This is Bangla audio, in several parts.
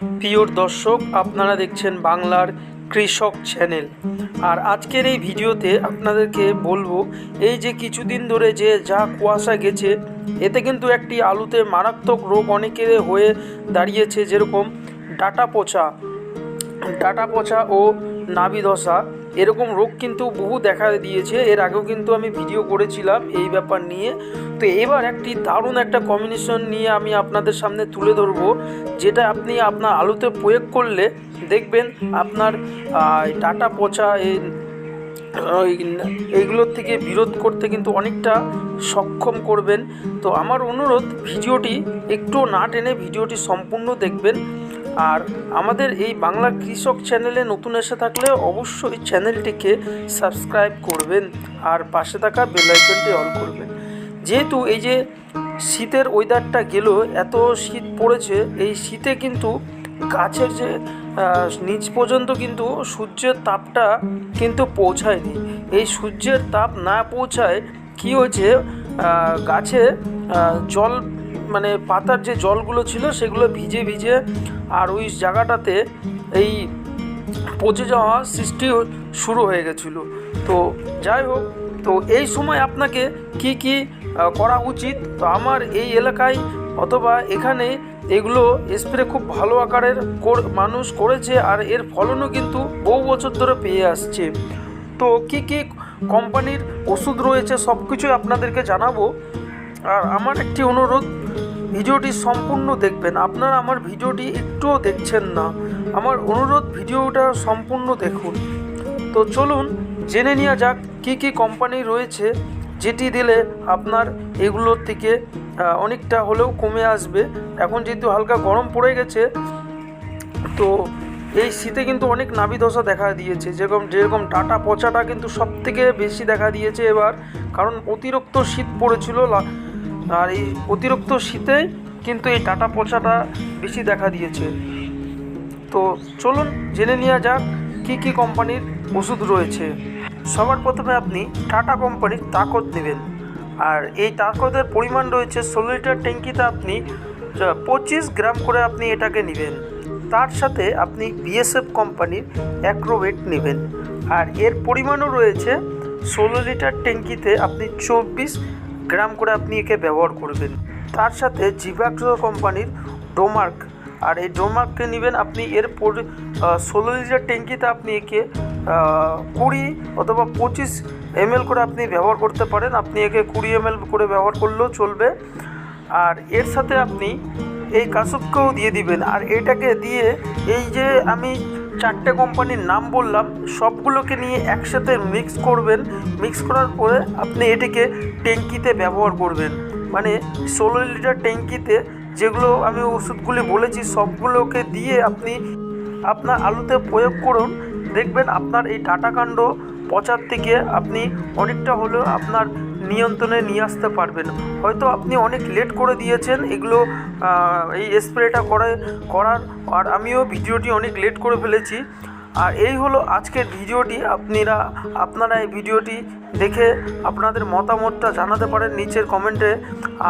প্রিয় দর্শক, আপনারা দেখছেন বাংলার কৃষক চ্যানেল। আর আজকের এই ভিডিওতে আপনাদেরকে বলব, এই যে কিছুদিন ধরে যে যা কুয়াশা গেছে, এতে কিন্তু একটি আলুতে মারাত্মক রোগ অনেকের হয়ে দাঁড়িয়েছে, যেরকম ডাটা পচা। ডাটা পচা ও নাভি ধসা এরকম রোগ কিন্তু বহু দেখা দিয়েছে। এর আগেও কিন্তু আমি ভিডিও করেছিলাম এই ব্যাপার নিয়ে। তো এবার একটি দারুণ একটা কম্বিনেশন নিয়ে আমি আপনাদের সামনে তুলে ধরবো, যেটা আপনি আপনার আলুতে প্রয়োগ করলে দেখবেন আপনার ডাটা পচা, এই এইগুলোর থেকে বিরোধ করতে কিন্তু অনেকটা সক্ষম করবেন। তো আমার অনুরোধ, ভিডিওটি একটু না টেনে ভিডিওটি সম্পূর্ণ দেখবেন। আর আমাদের এই বাংলা কৃষক চ্যানেলে নতুন এসে থাকলে অবশ্যই চ্যানেলটিকে সাবস্ক্রাইব করবেন আর পাশে থাকা বেল আইকনটি অল করবেন। যেহেতু এই যে শীতের ওয়েদারটা গেল, এত শীত পড়েছে, এই শীতে কিন্তু গাছের যে নিচ পর্যন্ত কিন্তু সূর্যের তাপটা কিন্তু পৌঁছায়নি। এই সূর্যের তাপ না পৌঁছায় কি হয়েছে গাছে জল মানে পাতার যে জলগুলো ছিল সেগুলো ভিজে ভিজে আর ওই জায়গাটাতে এই পচে যাওয়া সৃষ্টি শুরু হয়ে গেছিল। তো যাই হোক, তো এই সময় আপনাকে কি কি করা উচিত? তো আমার এই এলাকায় অথবা এখানে এগুলো স্প্রে খুব ভালো আকারের কর- মানুষ করেছে আর এর ফলনও কিন্তু বহু বছর ধরে পেয়ে আসছে। তো কি কি কোম্পানির ওষুধ রয়েছে সব কিছুই আপনাদেরকে জানাব। আর আমার একটি অনুরোধ, ভিডিওটি সম্পূর্ণ দেখবেন। আপনারা আমার ভিডিওটি একটুও দেখছেন না। আমার অনুরোধ, ভিডিওটা সম্পূর্ণ দেখুন। তো চলুন, জেনে নেওয়া যাক কি কি কোম্পানি রয়েছে, যেটি দিলে আপনার এগুলোর থেকে অনেকটা হলেও কমে আসবে। এখন যেহেতু হালকা গরম পড়ে গেছে, তো এই শীতে কিন্তু অনেক নাভি দেখা দিয়েছে। যেরকম যেরকম ডাটা পচাটা কিন্তু সব থেকে বেশি দেখা দিয়েছে এবার, কারণ অতিরিক্ত শীত পড়েছিল আর এই অতিরিক্ত শীতে কিন্তু এই টাটা পচাটা বেশি দেখা দিয়েছে। তো চলুন জেনে নেওয়া যাক কী কী কোম্পানির ওষুধ রয়েছে। সবার প্রথমে আপনি টাটা কোম্পানির তাকত নেবেন। আর এই তাকতের পরিমাণ রয়েছে ষোলো লিটার ট্যাঙ্কিতে আপনি পঁচিশ গ্রাম করে আপনি এটাকে নেবেন। তার সাথে আপনি বিএসএফ কোম্পানির অ্যাক্রোভেট নেবেন। আর এর পরিমাণও রয়েছে ষোলো লিটার ট্যাঙ্কিতে আপনি চব্বিশ গ্রাম করে আপনি একে ব্যবহার করবেন। তার সাথে জিভাক্সো কোম্পানির ডোমার্ক। আর এই ডোমার্ককে নেবেন আপনি এর ষোলো লিটার ট্যাঙ্কিতে আপনি একে কুড়ি অথবা পঁচিশ এমএল করে আপনি ব্যবহার করতে পারেন। আপনি একে কুড়ি এমএল করে ব্যবহার করলেও চলবে। আর এর সাথে আপনি এই কাসুপকেও দিয়ে দিবেন। আর এটাকে দিয়ে এই যে আমি চারটে কোম্পানির নাম বললাম, সবগুলোকে নিয়ে একসাথে মিক্স করবেন। মিক্স করার পরে আপনি এটিকে ট্যাঙ্কিতে ব্যবহার করবেন। মানে ষোলো লিটার ট্যাঙ্কিতে যেগুলো আমি ওষুধগুলি বলেছি, সবগুলোকে দিয়ে আপনি আপনার আলুতে প্রয়োগ করুন। দেখবেন আপনার এই ডাটাকাণ্ড পচার থেকে আপনি অনেকটা হলেও আপনার নিয়ন্ত্রণে নিয়ে আসতে পারবেন। হয়তো আপনি অনেক লেট করে দিয়েছেন, এগুলো এই স্প্রেটা করে, করার, আর আমিও ভিডিওটি অনেক লেট করে ফেলেছি। আর এই হলো আজকের ভিডিওটি, আপনারা আপনারা এই ভিডিওটি দেখে আপনাদের মতামতটা জানাতে পারেন নিচের কমেন্টে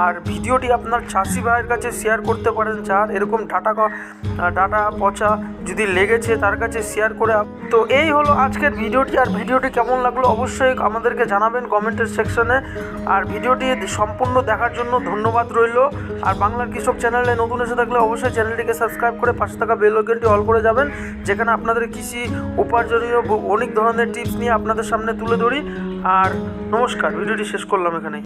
আর ভিডিওটি আপনার চাষি ভাইয়ের কাছে শেয়ার করতে পারেন, যার এরকম ডাটা ডাটা পচা যদি লেগেছে তার কাছে শেয়ার করে তো এই হলো আজকের ভিডিওটি। আর ভিডিওটি কেমন লাগল অবশ্যই আমাদেরকে জানাবেন কমেন্টের সেকশনে আর ভিডিওটি সম্পূর্ণ দেখার জন্য ধন্যবাদ রইল। আর বাংলার কৃষক চ্যানেলে নতুন এসে থাকলে অবশ্যই চ্যানেলটিকে সাবস্ক্রাইব করে পাশে থাকা বেল অল করে যাবেন, যেখানে আপনাদের কৃষি উপার্জনীয় অনেক ধরনের টিপস নিয়ে আপনাদের সামনে তুলে ধরি। আর নমস্কার ভিডিওটি শেষ করলাম এখানে